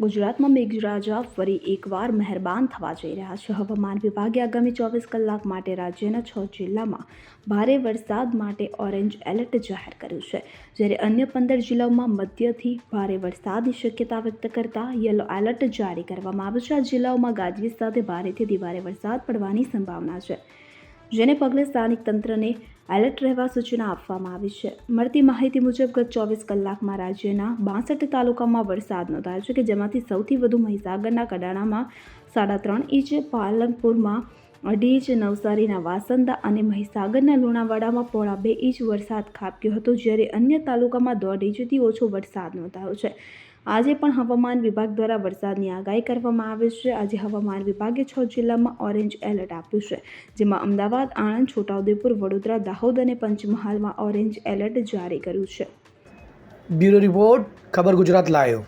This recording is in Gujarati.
ગુજરાતમાં મેઘરાજા ફરી એકવાર મહેરબાન થવા જઈ રહ્યા છે. હવામાન વિભાગે આગામી ચોવીસ કલાક માટે રાજ્યના છ જિલ્લામાં ભારે વરસાદ માટે ઓરેન્જ એલર્ટ જાહેર કર્યું છે. જ્યારે અન્ય પંદર જિલ્લાઓમાં મધ્યથી ભારે વરસાદની શક્યતા વ્યક્ત કરતા યલો એલર્ટ જારી કરવામાં આવ્યું છે. આ જિલ્લાઓમાં ગાજવીજ સાથે ભારેથી ભારે વરસાદ પડવાની સંભાવના છે. જેને પગલે સ્થાનિક તંત્રને એલર્ટ રહેવા સૂચના આપવામાં આવી છે. મળતી માહિતી મુજબ ગત ચોવીસ કલાકમાં રાજ્યના બાસઠ તાલુકામાં વરસાદ નોંધાયો છે કે જેમાંથી સૌથી વધુ મહીસાગરના કડાણામાં સાડા ત્રણ ઇંચ, પાલનપુરમાં અઢી ઇંચ નવસારીના વાસંદા અને મહીસાગરના લુણાવાડામાં પોણા બે ઇંચ વરસાદ ખાબક્યો હતો, જ્યારે અન્ય તાલુકામાં દોઢ ઇંચથી ઓછો વરસાદ નોંધાયો છે. આજે પણ હવામાન વિભાગ દ્વારા વરસાદની આગાહી કરવામાં આવે છે. આજે હવામાન વિભાગે છ જિલ્લામાં ઓરેન્જ એલર્ટ આપ્યું છે, જેમાં અમદાવાદ, આણંદ, છોટાઉદેપુર, વડોદરા, દાહોદ અને પંચમહાલમાં ઓરેન્જ એલર્ટ જારી કર્યું છે. બ્યુરો રિપોર્ટ, ખબર ગુજરાત લાયો